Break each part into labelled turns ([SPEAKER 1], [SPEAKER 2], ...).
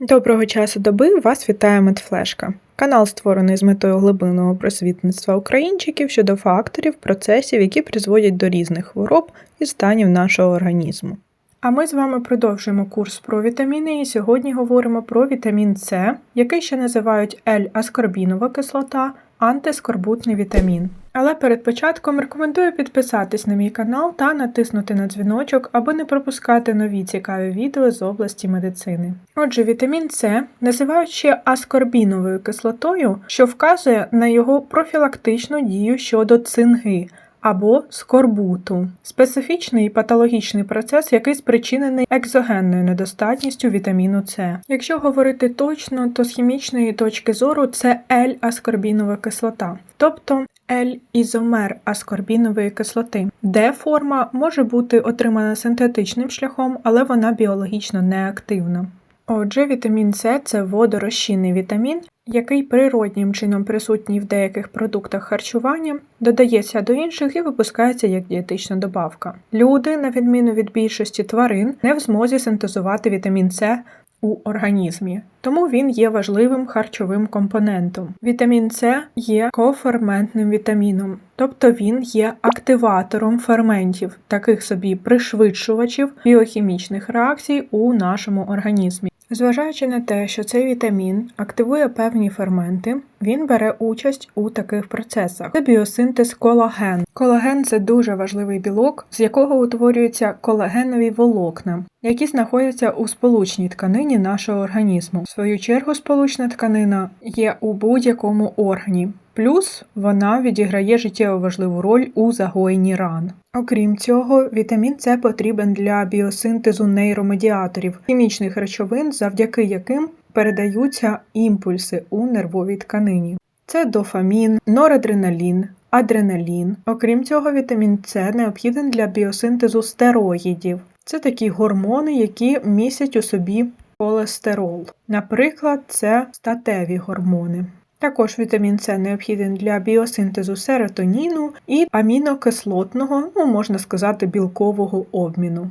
[SPEAKER 1] Доброго часу доби вас вітає Медфлешка. Канал створений з метою глибинного просвітництва українчиків щодо факторів, процесів, які призводять до різних хвороб і станів нашого організму. А ми з вами продовжуємо курс про вітаміни і сьогодні говоримо про вітамін С, який ще називають L-аскорбінова кислота, антискорбутний вітамін. Але перед початком рекомендую підписатись на мій канал та натиснути на дзвіночок, аби не пропускати нові цікаві відео з області медицини. Отже, вітамін С називають ще аскорбіновою кислотою, що вказує на його профілактичну дію щодо цинги або скорбуту, специфічний патологічний процес, який спричинений екзогенною недостатністю вітаміну С. Якщо говорити точно, то з хімічної точки зору це L-аскорбінова кислота, тобто L-ізомер аскорбінової кислоти, де форма може бути отримана синтетичним шляхом, але вона біологічно неактивна. Отже, вітамін С це водорозчинний вітамін, який природнім чином присутній в деяких продуктах харчування, додається до інших і випускається як дієтична добавка. Люди, на відміну від більшості тварин, не в змозі синтезувати вітамін С у організмі, тому він є важливим харчовим компонентом. Вітамін С є коферментним вітаміном, тобто він є активатором ферментів, таких собі пришвидшувачів біохімічних реакцій у нашому організмі. Зважаючи на те, що цей вітамін активує певні ферменти, він бере участь у таких процесах. Це біосинтез колаген. Колаген це дуже важливий білок, з якого утворюються колагенові волокна, які знаходяться у сполучній тканині нашого організму. В свою чергу, сполучна тканина є у будь-якому органі. Плюс вона відіграє життєво важливу роль у загоєнні ран. Окрім цього, вітамін С потрібен для біосинтезу нейромедіаторів, хімічних речовин, завдяки яким передаються імпульси у нервовій тканині. Це дофамін, норадреналін, адреналін. Окрім цього, вітамін С необхіден для біосинтезу стероїдів. Це такі гормони, які містять у собі холестерол. Наприклад, це статеві гормони. Також вітамін С необхіден для біосинтезу серотоніну і амінокислотного, ну можна сказати, білкового обміну.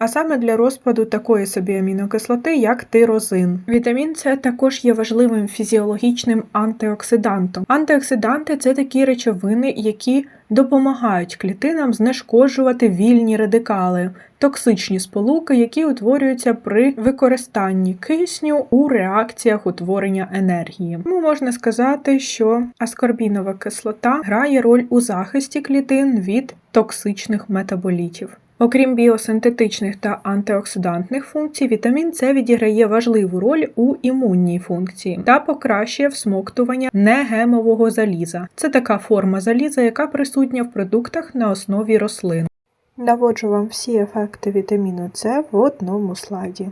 [SPEAKER 1] А саме для розпаду такої собі амінокислоти, як тирозин. Вітамін С також є важливим фізіологічним антиоксидантом. Антиоксиданти це такі речовини, які допомагають клітинам знешкоджувати вільні радикали, токсичні сполуки, які утворюються при використанні кисню у реакціях утворення енергії. Тому можна сказати, що аскорбінова кислота грає роль у захисті клітин від токсичних метаболітів. Окрім біосинтетичних та антиоксидантних функцій, вітамін С відіграє важливу роль у імунній функції та покращує всмоктування негемового заліза. Це така форма заліза, яка присутня в продуктах на основі рослин. Наводжу вам всі ефекти вітаміну С в одному слайді.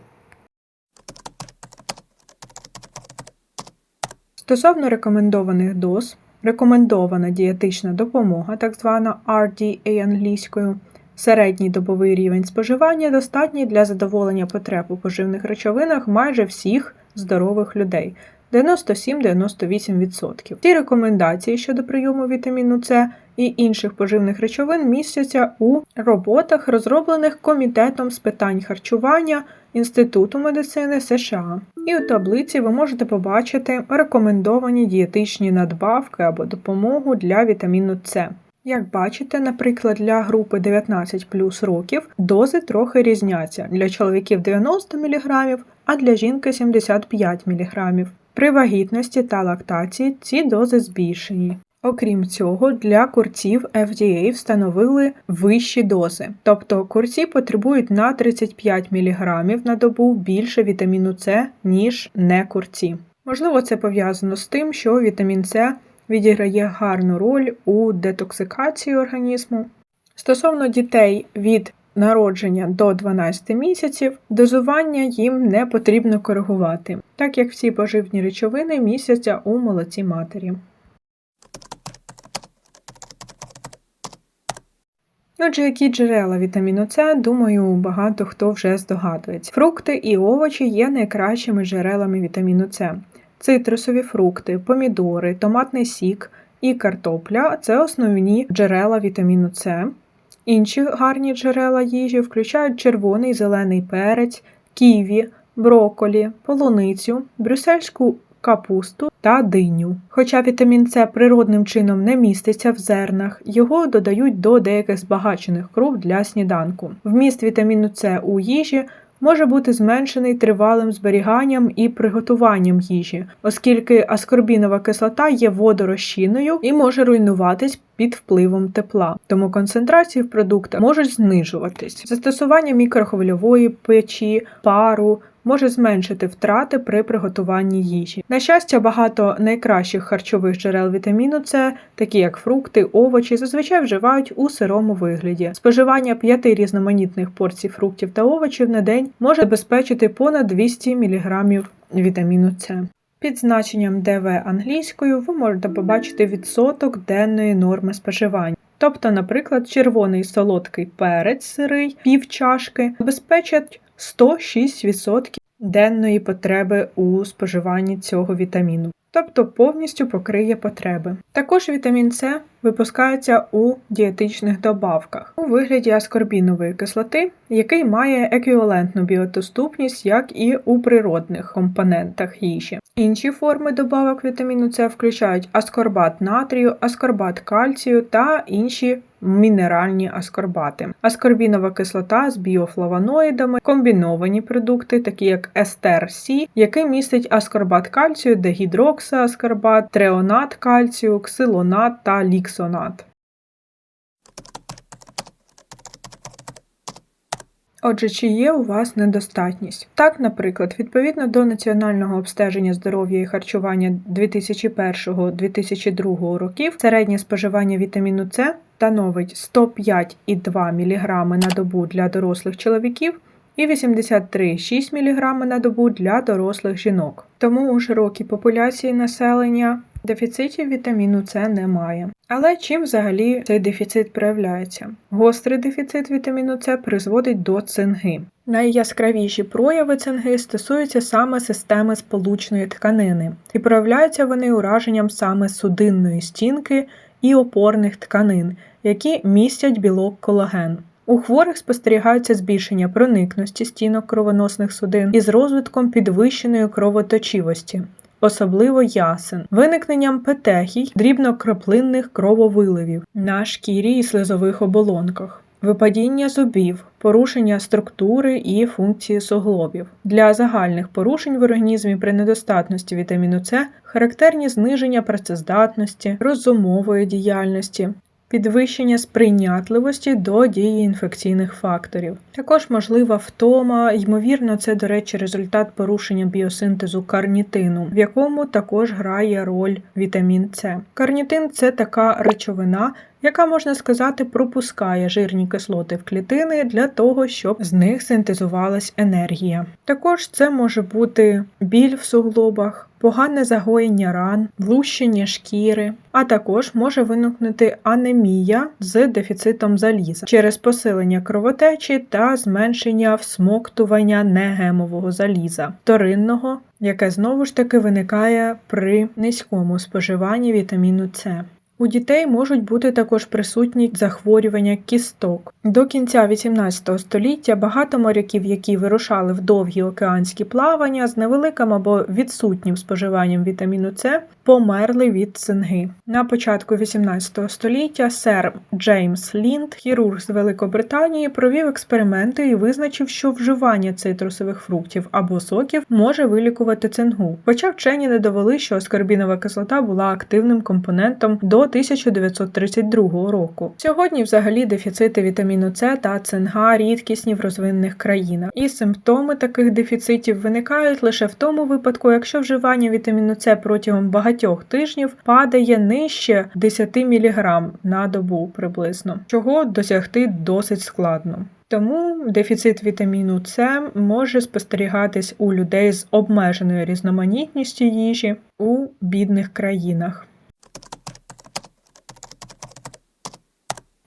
[SPEAKER 1] Стосовно рекомендованих доз, рекомендована дієтична допомога, так звана RDA англійською, середній добовий рівень споживання достатній для задоволення потреб у поживних речовинах майже всіх здорових людей 97-98%. Ці рекомендації щодо прийому вітаміну С і інших поживних речовин містяться у роботах, розроблених Комітетом з питань харчування Інституту медицини США. І у таблиці ви можете побачити рекомендовані дієтичні надбавки або допомогу для вітаміну С. Як бачите, наприклад, для групи 19 плюс років дози трохи різняться для чоловіків 90 мг, а для жінки 75 мг. При вагітності та лактації ці дози збільшені. Окрім цього, для курців FDA встановили вищі дози, тобто курці потребують на 35 мг на добу більше вітаміну С, ніж не курці. Можливо, це пов'язано з тим, що вітамін С відіграє гарну роль у детоксикації організму. Стосовно дітей від народження до 12 місяців, дозування їм не потрібно коригувати, так як всі поживні речовини містяться у молоці матері. Отже, які джерела вітаміну С, думаю, багато хто вже здогадується. Фрукти і овочі є найкращими джерелами вітаміну С. Цитрусові фрукти, помідори, томатний сік і картопля це основні джерела вітаміну С. Інші гарні джерела їжі включають червоний зелений перець, ківі, броколі, полуницю, брюссельську капусту та диню. Хоча вітамін С природним чином не міститься в зернах, його додають до деяких збагачених круп для сніданку. Вміст вітаміну С у їжі може бути зменшений тривалим зберіганням і приготуванням їжі, оскільки аскорбінова кислота є водорозчинною і може руйнуватись під впливом тепла, тому концентрації в продуктах можуть знижуватись. Застосування мікрохвильової печі, пару може зменшити втрати при приготуванні їжі. На щастя, багато найкращих харчових джерел вітаміну С, такі як фрукти, овочі, зазвичай вживають у сирому вигляді. Споживання п'яти різноманітних порцій фруктів та овочів на день може забезпечити понад 200 мг вітаміну С. Під значенням ДВ англійською ви можете побачити відсоток денної норми споживання. Тобто, наприклад, червоний солодкий перець сирий пів чашки забезпечать 106% денної потреби у споживанні цього вітаміну, тобто повністю покриє потреби. Також вітамін С випускається у дієтичних добавках у вигляді аскорбінової кислоти, який має еквівалентну біодоступність, як і у природних компонентах їжі. Інші форми добавок вітаміну С включають аскорбат натрію, аскорбат кальцію та інші мінеральні аскорбати, аскорбінова кислота з біофлавоноїдами, комбіновані продукти, такі як естер Сі, який містить аскорбат кальцію, дегідроксааскорбат, треонат кальцію, ксилонат та ліксонат. Отже, чи є у вас недостатність? Так, наприклад, відповідно до Національного обстеження здоров'я і харчування 2001-2002 років, середнє споживання вітаміну С становить 105,2 мг на добу для дорослих чоловіків і 83,6 мг на добу для дорослих жінок. Тому у широкій популяції населення дефіцитів вітаміну С немає. Але чим взагалі цей дефіцит проявляється? Гострий дефіцит вітаміну С призводить до цинги. Найяскравіші прояви цинги стосуються саме системи сполучної тканини, і проявляються вони ураженням саме судинної стінки і опорних тканин, які містять білок колаген. У хворих спостерігається збільшення проникності стінок кровоносних судин із розвитком підвищеної кровоточивості, особливо ясен, виникненням петехій, дрібнокраплинних крововиливів на шкірі і слизових оболонках. Випадіння зубів, порушення структури і функції суглобів. Для загальних порушень в організмі при недостатності вітаміну С характерні зниження працездатності, розумової діяльності, підвищення сприйнятливості до дії інфекційних факторів. Також можлива втома, ймовірно, це, до речі, результат порушення біосинтезу карнітину, в якому також грає роль вітамін С. Карнітин це така речовина, яка, можна сказати, пропускає жирні кислоти в клітини для того, щоб з них синтезувалась енергія. Також це може бути біль в суглобах, погане загоєння ран, влущення шкіри, а також може виникнути анемія з дефіцитом заліза через посилення кровотечі та зменшення всмоктування негемового заліза, вторинного, яке знову ж таки виникає при низькому споживанні вітаміну С. У дітей можуть бути також присутні захворювання кісток. До кінця XVIII століття багато моряків, які вирушали в довгі океанські плавання з невеликим або відсутнім споживанням вітаміну С, померли від цинги. На початку XVIII століття сер Джеймс Лінд, хірург з Великобританії, провів експерименти і визначив, що вживання цитрусових фруктів або соків може вилікувати цингу. Хоча вчені не довели, що аскорбінова кислота була активним компонентом до 1932 року. Сьогодні, взагалі, дефіцити вітаміну С та цинга рідкісні в розвинених країнах, і симптоми таких дефіцитів виникають лише в тому випадку, якщо вживання вітаміну С протягом багатьох тижнів падає нижче 10 мг на добу приблизно, чого досягти досить складно. Тому дефіцит вітаміну С може спостерігатись у людей з обмеженою різноманітністю їжі у бідних країнах.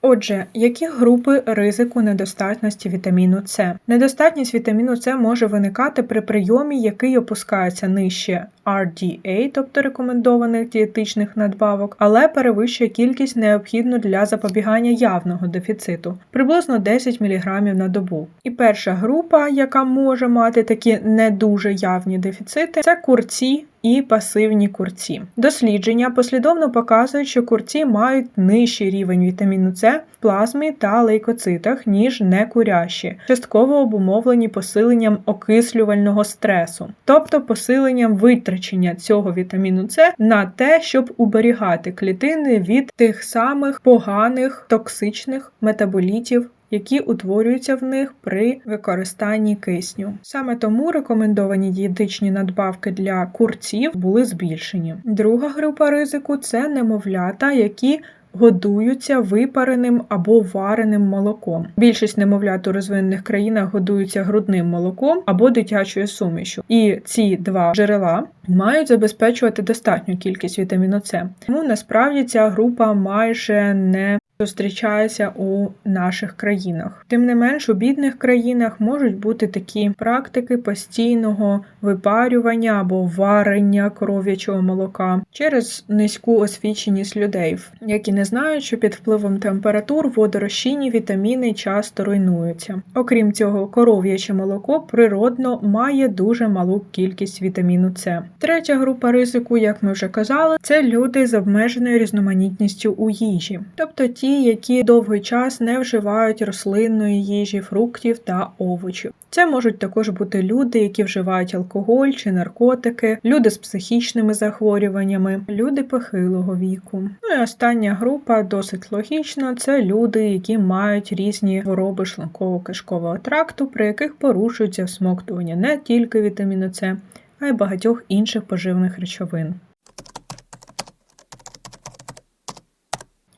[SPEAKER 1] Отже, які групи ризику недостатності вітаміну С? Недостатність вітаміну С може виникати при прийомі, який опускається нижче RDA, тобто рекомендованих дієтичних надбавок, але перевищує кількість необхідну для запобігання явного дефіциту приблизно 10 мг на добу. І перша група, яка може мати такі не дуже явні дефіцити, це курці і пасивні курці. Дослідження послідовно показують, що курці мають нижчий рівень вітаміну С плазмі та лейкоцитах, ніж некурящі, частково обумовлені посиленням окислювального стресу, тобто посиленням витрачення цього вітаміну С на те, щоб уберігати клітини від тих самих поганих токсичних метаболітів які утворюються в них при використанні кисню. Саме тому рекомендовані дієтичні надбавки для курців були збільшені. Друга група ризику це немовлята, які Годуються випареним або вареним молоком. Більшість немовлят у розвинених країнах годуються грудним молоком або дитячою сумішю. І ці два джерела мають забезпечувати достатню кількість вітаміну С. Тому насправді ця група майже не зустрічається у наших країнах. Тим не менш, у бідних країнах можуть бути такі практики постійного випарювання або варення коров'ячого молока через низьку освіченість людей, які не знають, що під впливом температур водорозчинні вітаміни часто руйнуються. Окрім цього, коров'яче молоко природно має дуже малу кількість вітаміну С. Третя група ризику, як ми вже казали, це люди з обмеженою різноманітністю у їжі, тобто ті які довгий час не вживають рослинної їжі, фруктів та овочів. Це можуть також бути люди, які вживають алкоголь чи наркотики, люди з психічними захворюваннями, люди похилого віку. Ну і остання група досить логічна: це люди, які мають різні хвороби шлунково-кишкового тракту, при яких порушується всмоктування не тільки вітаміну С, а й багатьох інших поживних речовин.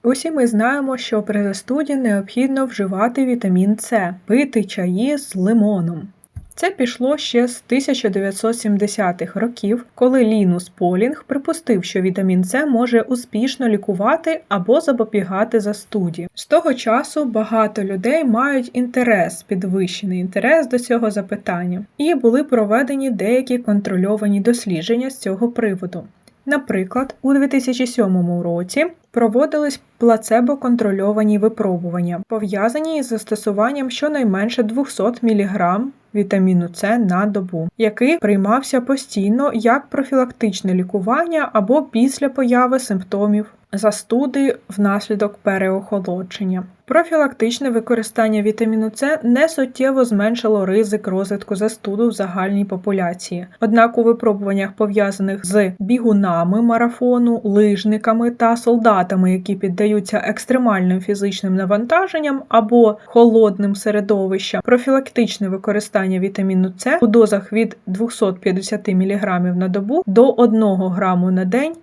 [SPEAKER 1] Усі ми знаємо, що при застуді необхідно вживати вітамін С, пити чаї з лимоном. Це пішло ще з 1970-х років, коли Лінус Полінг припустив, що вітамін С може успішно лікувати або запобігати застуді. З того часу багато людей мають інтерес, підвищений інтерес до цього запитання, і були проведені деякі контрольовані дослідження з цього приводу. Наприклад, у 2007 році проводились плацебо-контрольовані випробування, пов'язані із застосуванням щонайменше 200 мг вітаміну С на добу, який приймався постійно як профілактичне лікування або після появи симптомів застуди внаслідок переохолодження. Профілактичне використання вітаміну С не суттєво зменшило ризик розвитку застуду в загальній популяції. Однак у випробуваннях, пов'язаних з бігунами марафону, лижниками та солдатами, які піддаються екстремальним фізичним навантаженням або холодним середовищам, профілактичне використання вітаміну С у дозах від 250 мг на добу до 1 граму на день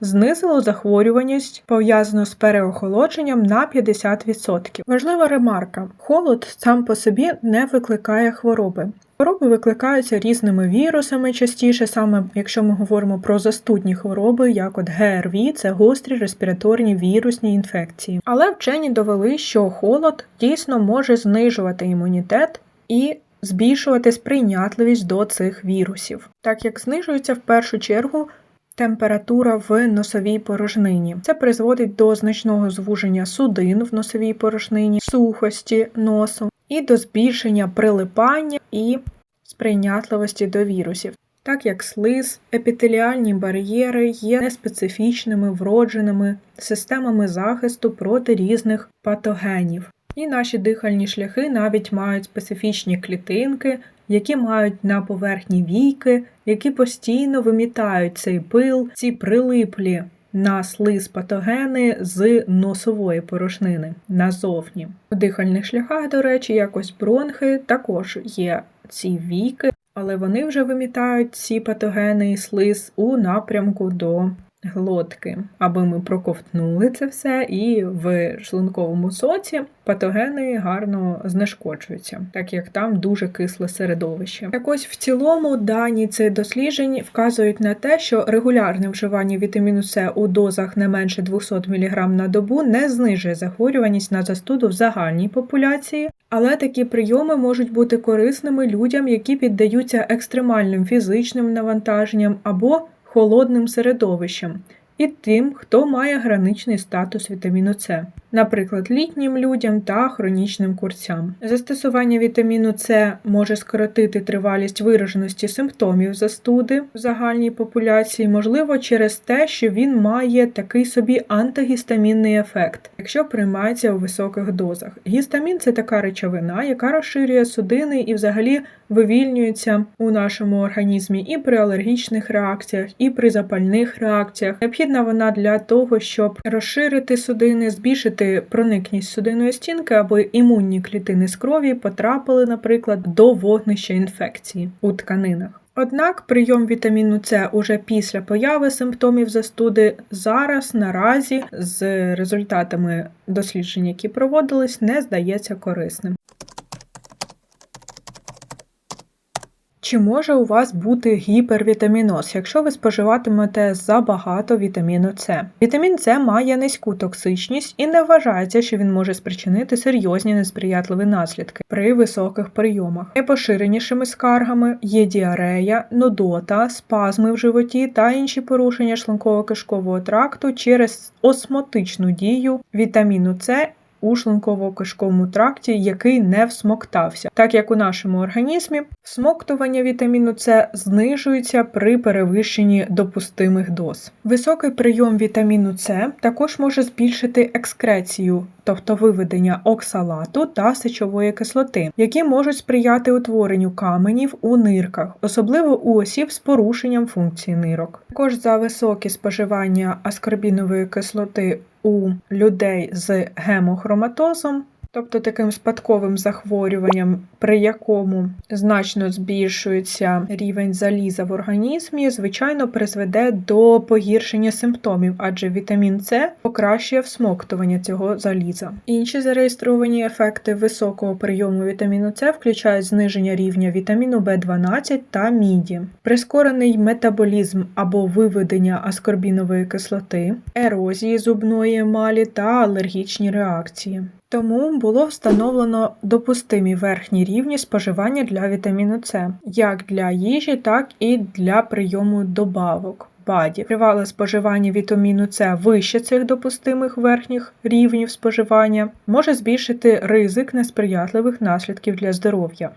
[SPEAKER 1] знизило захворюваність, пов'язану з переохолодженням на 50%. Важлива ремарка: холод сам по собі не викликає хвороби. Хвороби викликаються різними вірусами, частіше, саме якщо ми говоримо про застудні хвороби, як от ГРВІ, це гострі респіраторні вірусні інфекції. Але вчені довели, що холод дійсно може знижувати імунітет і збільшувати сприйнятливість до цих вірусів, так як знижується в першу чергу температура в носовій порожнині. Це призводить до значного звуження судин в носовій порожнині, сухості носу і до збільшення прилипання і сприйнятливості до вірусів. Так як слиз, епітеліальні бар'єри є неспецифічними вродженими системами захисту проти різних патогенів. І наші дихальні шляхи навіть мають специфічні клітинки, які мають на поверхні війки, які постійно вимітають цей пил, ці прилиплі на слиз патогени з носової порошнини назовні. У дихальних шляхах, до речі, якось бронхи також є ці війки, але вони вже вимітають ці патогени і слиз у напрямку до глотки, аби ми проковтнули це все, і в шлунковому соці патогени гарно знешкоджуються, так як там дуже кисле середовище. Так ось в цілому дані цих досліджень вказують на те, що регулярне вживання вітаміну С у дозах не менше 200 мг на добу не знижує захворюваність на застуду в загальній популяції. Але такі прийоми можуть бути корисними людям, які піддаються екстремальним фізичним навантаженням або холодним середовищем, і тим, хто має граничний статус вітаміну С, наприклад, літнім людям та хронічним курцям. Застосування вітаміну С може скоротити тривалість вираженості симптомів застуди в загальній популяції, можливо, через те, що він має такий собі антигістамінний ефект, якщо приймається у високих дозах. Гістамін це така речовина, яка розширює судини і взагалі вивільнюється у нашому організмі і при алергічних реакціях, і при запальних реакціях. Необхідна вона для того, щоб розширити судини, збільшити проникність судинної стінки, аби імунні клітини з крові потрапили, наприклад, до вогнища інфекції у тканинах. Однак прийом вітаміну С уже після появи симптомів застуди зараз наразі з результатами досліджень, які проводились, не здається корисним. Чи може у вас бути гіпервітаміноз, якщо ви споживатимете забагато вітаміну С? Вітамін С має низьку токсичність і не вважається, що він може спричинити серйозні несприятливі наслідки при високих прийомах. Найпоширенішими скаргами є діарея, нудота, спазми в животі та інші порушення шлунково-кишкового тракту через осмотичну дію вітаміну С у шлунково-кишковому тракті, який не всмоктався, так як у нашому організмі всмоктування вітаміну С знижується при перевищенні допустимих доз. Високий прийом вітаміну С також може збільшити екскрецію, тобто виведення оксалату та сечової кислоти, які можуть сприяти утворенню каменів у нирках, особливо у осіб з порушенням функції нирок. Також за високе споживання аскорбінової кислоти у людей з гемохроматозом тобто таким спадковим захворюванням, при якому значно збільшується рівень заліза в організмі, звичайно, призведе до погіршення симптомів, адже вітамін С покращує всмоктування цього заліза. Інші зареєстровані ефекти високого прийому вітаміну С включають зниження рівня вітаміну В12 та міді, прискорений метаболізм або виведення аскорбінової кислоти, ерозії зубної емалі та алергічні реакції. Тому було встановлено допустимі верхні рівні споживання для вітаміну С як для їжі, так і для прийому добавок. БАДі. Тривале споживання вітаміну С вище цих допустимих верхніх рівнів споживання може збільшити ризик несприятливих наслідків для здоров'я.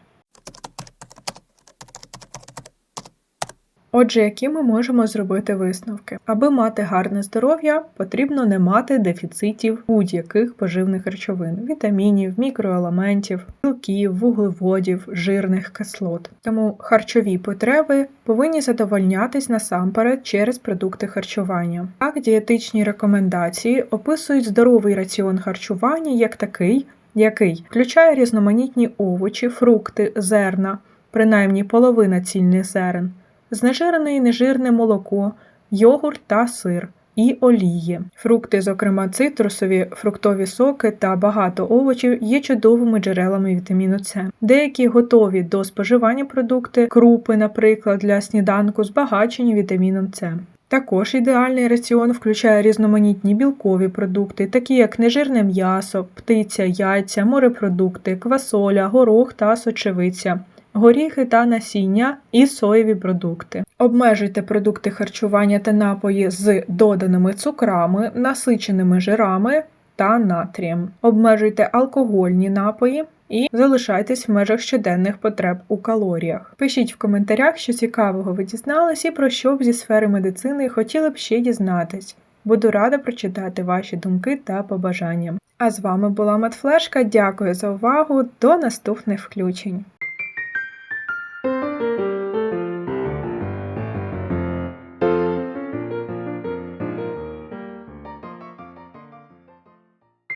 [SPEAKER 1] Отже, які ми можемо зробити висновки? Аби мати гарне здоров'я, потрібно не мати дефіцитів будь-яких поживних речовин, вітамінів, мікроелементів, білків, вуглеводів, жирних кислот. Тому харчові потреби повинні задовольнятись насамперед через продукти харчування. Так, дієтичні рекомендації описують здоровий раціон харчування як такий, який включає різноманітні овочі, фрукти, зерна, принаймні половина цільних зерен знежирене і нежирне молоко, йогурт та сир і олії. Фрукти, зокрема цитрусові, фруктові соки та багато овочів, є чудовими джерелами вітаміну С. Деякі готові до споживання продукти, крупи, наприклад, для сніданку, збагачені вітаміном С. Також ідеальний раціон включає різноманітні білкові продукти, такі як нежирне м'ясо, птиця, яйця, морепродукти, квасоля, горох та сочевиця, горіхи та насіння і соєві продукти. Обмежуйте продукти харчування та напої з доданими цукрами, насиченими жирами та натрієм. Обмежуйте алкогольні напої. І залишайтесь в межах щоденних потреб у калоріях. Пишіть в коментарях, що цікавого ви дізнались і про що б зі сфери медицини хотіли б ще дізнатись. Буду рада прочитати ваші думки та побажання. А з вами була Медфлешка. Дякую за увагу. До наступних включень!